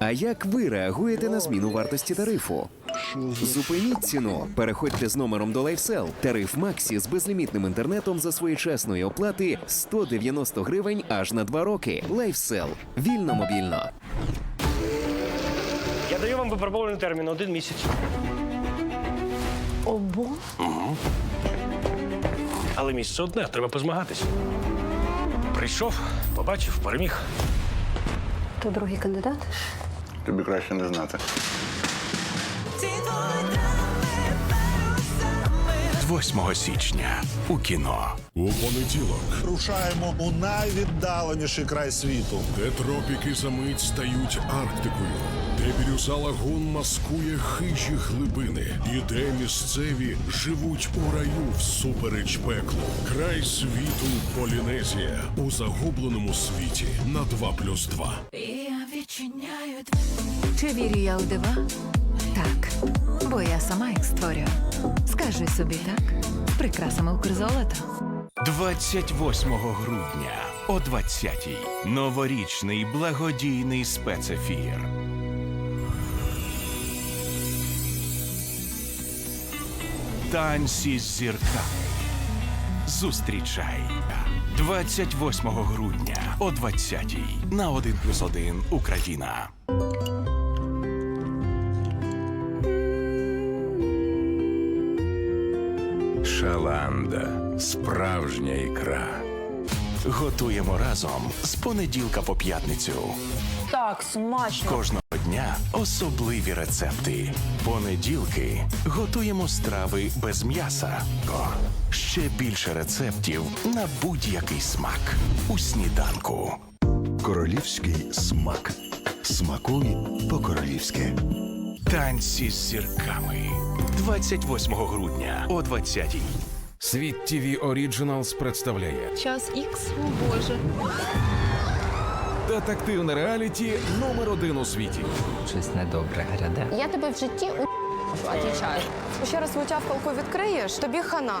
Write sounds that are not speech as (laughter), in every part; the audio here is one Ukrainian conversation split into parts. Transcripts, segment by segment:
А як ви реагуєте на зміну вартості тарифу? Зупиніть ціну. Переходьте з номером до LifeSell. Тариф Максі з безлімітним інтернетом за своєчасної оплати 190 гривень аж на 2 роки. LifeSell. Вільно мобільно. Я даю вам випробований термін один місяць. Обо? Але місце одне, треба позмагатись. Прийшов, побачив, переміг. То другий кандидат? Тобі краще не знати. 8 січня у кіно. У понеділок, Рушаємо у найвіддаленіший край світу. де тропіки за мить стають Арктикою, де бірюза лагун маскує хижі глибини, і де місцеві живуть у раю всупереч пеклу. Край світу Полінезія у загубленому світі на 2 плюс 2. Чи вірю я у дива? Так. Бо я сама їх створюю. Скажи собі так. Прикрасами Укрзолото. 28 грудня о 20-й. Новорічний благодійний спецефір. Танці з зірками. Зустрічай 28 грудня о 20-й на 1 плюс 1 Україна. Шаланда. Справжня ікра. Готуємо разом з понеділка по п'ятницю. Так, смачно. Кожного дня особливі рецепти. Понеділки готуємо страви без м'яса. О, ще більше рецептів на будь-який смак у сніданку. Королівський смак. Смакуй по-королівськи. Танці з зірками. 28 грудня о 20-й. Світ ТВ Оріджиналс представляє Час ікс, о боже. детективне реаліті номер один у світі. Щось недобре гряде. Я тебе в житті у (laughs) отвічаю. Ще раз витявкалку відкриєш, тобі хана.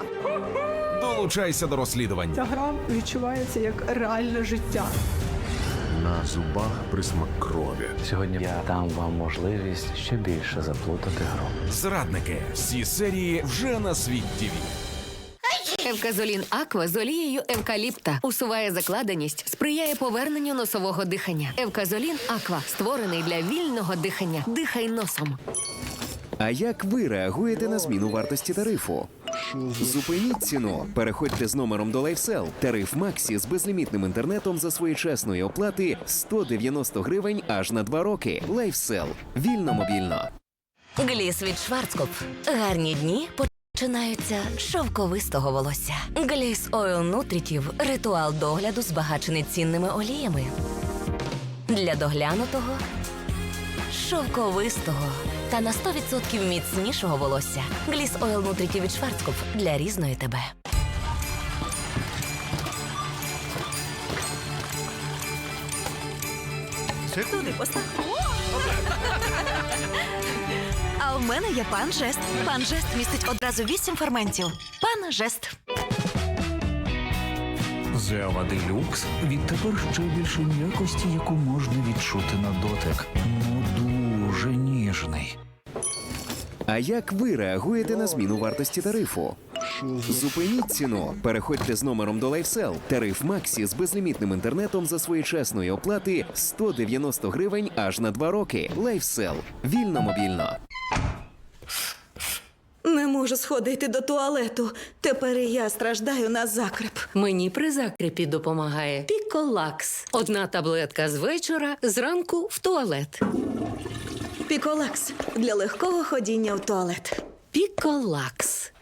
Долучайся до розслідування. Ця гра відчувається як реальне життя. На зубах присмак крові. Сьогодні я дам вам можливість ще більше заплутати гру. Зрадники. Всі серії вже на світ ТВ. Евказолін Аква з олією евкаліпта усуває закладеність, сприяє поверненню носового дихання. Евказолін Аква створений для вільного дихання. Дихай носом. А як ви реагуєте на зміну вартості тарифу? Зупиніть ціну. Переходьте з номером до LifeSell. Тариф Максі з безлімітним інтернетом за своєчасної оплати 190 гривень аж на 2 роки. LifeSell. Вільно мобільно. Гліс від Шварцкопф. Гарні дні починаються з шовковистого волосся. Гліс Ойл Нутрітів ритуал догляду збагачений цінними оліями. Для доглянутого, шовковистого та на 100% міцнішого волосся. Гліс Ойл Нутрітів від Шварцкопф для різної тебе. Туди постав. А в мене є пан жест. Пан жест містить одразу вісім ферментів. Пан жест. Зева Делюкс відтепер ще більше м'якості, яку можна відчути на дотик. Ну дуже ніжний. А як ви реагуєте на зміну вартості тарифу? Зупиніть ціну. Переходьте з номером до LifeSell. Тариф Максі з безлімітним інтернетом за своєчасної оплати 190 гривень аж на 2 роки. LifeSell. Вільно мобільно. Не можу сходити до туалету. Тепер і я страждаю на закреп. Мені при закріпі допомагає Піколакс. Одна таблетка з вечора, зранку в туалет. Піколакс для легкого ходіння в туалет. Піколакс.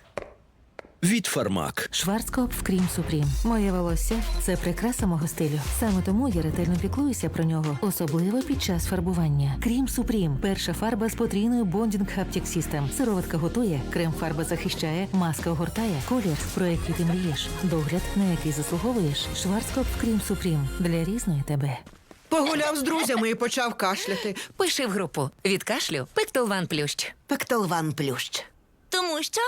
Від Фармак. Шварцкопф Крім Супрім. Моє волосся це прикраса мого стилю. Саме тому я ретельно піклуюся про нього, особливо під час фарбування. Крім Супрім перша фарба з потрійною Bonding Haptic System. Сироватка готує, крем-фарба захищає, маска огортає, колір, про який ти мрієш, догляд, на який заслуговуєш. Шварцкопф Крім Супрім для різної тебе. Погуляв з друзями і почав кашляти. Пиши в групу від кашлю Пектолван Плющ. Пектолван плющ. Тому що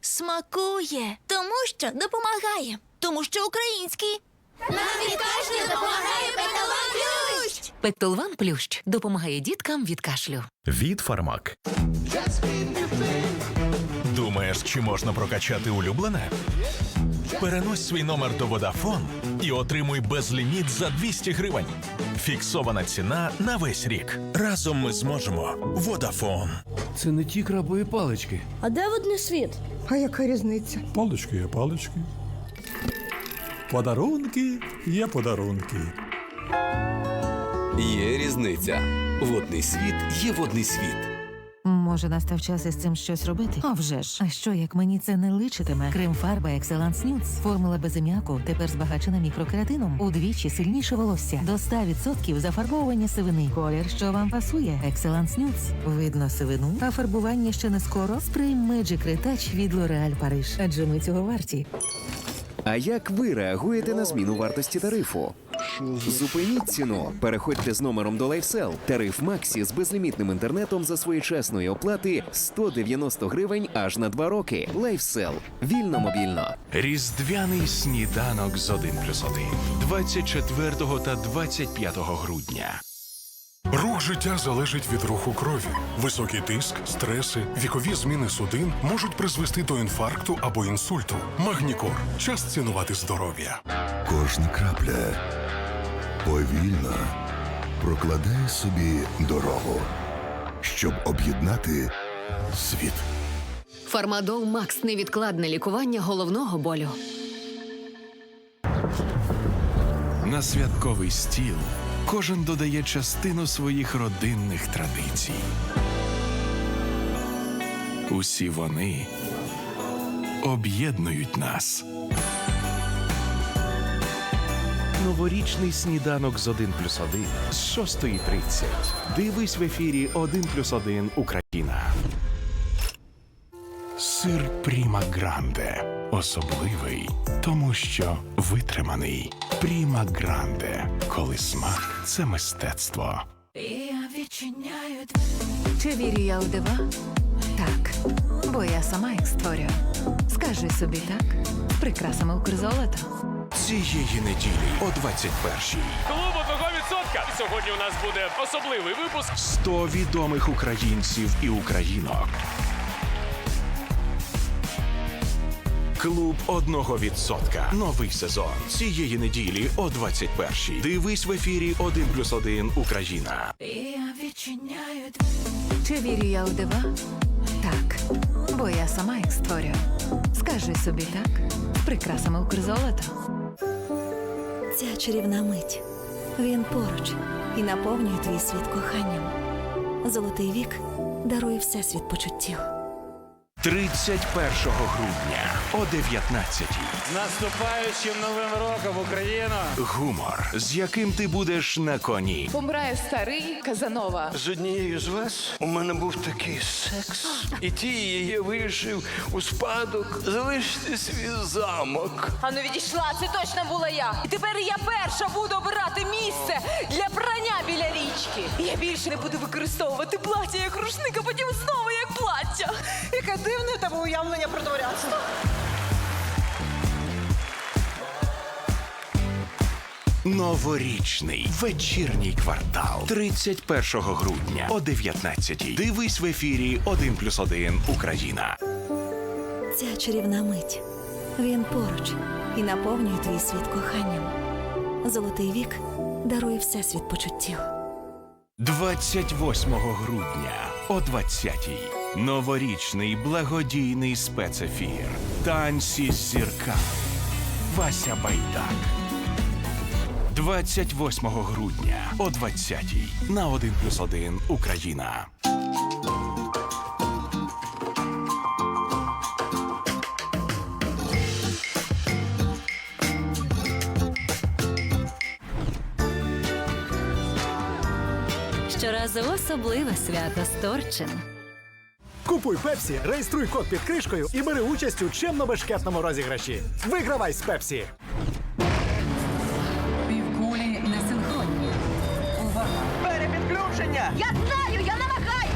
смакує, тому що допомагає, тому що український. Нам від кашлю допомагає Петалон Плющ! Пектолван Плющ допомагає діткам від кашлю. Від Фармак. Думаєш, чи можна прокачати улюблене? Перенось свій номер до Vodafone і отримуй безліміт за 200 гривень. Фіксована ціна на весь рік. Разом ми зможемо. Vodafone. Це не ті крабові палички. А де водний світ? А яка різниця? Палички є палички. Подарунки є подарунки. Є різниця. Водний світ є водний світ. Може, настав час із цим щось робити? А вже ж. А що, як мені це не личитиме? Крем фарба Excellence Nudes. Формула без аміаку тепер збагачена мікрокератином. Удвічі сильніше волосся. До 100% зафарбовування сивини. Колір, що вам пасує. Excellence Nudes. Видно сивину, а фарбування ще не скоро. Спрей Magic Retouch від L'Oréal Paris. Адже ми цього варті. А як ви реагуєте на зміну вартості тарифу? Зупиніть ціну. Переходьте з номером до LifeSell. Тариф Максі з безлімітним інтернетом за своєчасної оплати 190 гривень аж на 2 роки. LifeSell. Вільно мобільно. Різдвяний сніданок з 1 плюс 1. 24 та 25 грудня. Рух життя залежить від руху крові. Високий тиск, стреси, вікові зміни судин можуть призвести до інфаркту або інсульту. Магнікор. Час цінувати здоров'я. Кожна крапля повільно прокладає собі дорогу, щоб об'єднати світ. Фармадол Макс невідкладне лікування головного болю. На святковий стіл кожен додає частину своїх родинних традицій. Усі вони об'єднують нас. Новорічний сніданок з 1 плюс 1 з 6.30. Дивись в ефірі 1 плюс 1 Україна. Сир Пріма Гранде. Особливий, тому що витриманий. Пріма Гранде. Коли смак це мистецтво. Чи вірю я у дива? Так. Бо я сама їх створюю. Скажи собі так. Прикрасами Укрзолота. Цієї неділі о 21-й. Клуб одного відсотка. Сьогодні у нас буде особливий випуск. 100 відомих українців і українок. Клуб одного відсотка. Новий сезон. Цієї неділі о 21-й. Дивись в ефірі 1 плюс 1 Україна. Чи вірю я у дива? Так. Бо я сама їх створюю. Скажи собі так. Прикрасами Укрзолота. Ця чарівна мить. Він поруч і наповнює твій світ коханням. Золотий вік дарує всесвіт почуттів. 31 грудня о 19-й. Наступаючим новим роком Україна! Гумор, з яким ти будеш на коні. Помирає старий Казанова. З однією з вас у мене був такий секс. І тієї я вирішив у спадок залишити свій замок. Ану відійшла, це точно була я. І тепер я перша буду обирати місце для прання біля річки. І Я більше не буду використовувати плаття як рушник, а потім знову як плаття. Яке дивне в тебе уявлення про дворянство. Новорічний вечірній квартал 31 грудня о 19-й. Дивись в ефірі 1 плюс 1 Україна. Ця чарівна мить. Він поруч і наповнює твій світ коханням. Золотий вік дарує всесвіт почуттів. 28 грудня о 20-й. Новорічний благодійний спецефір. Танці з зірками. Вася Байдак. 28 грудня о 20-й. На 1 плюс 1 Україна. Щоразу особливе свято з Торчин. Купуй Пепсі, реєструй код під кришкою і бери участь у чемно-бешкетному розіграші. Вигравай з Пепсі!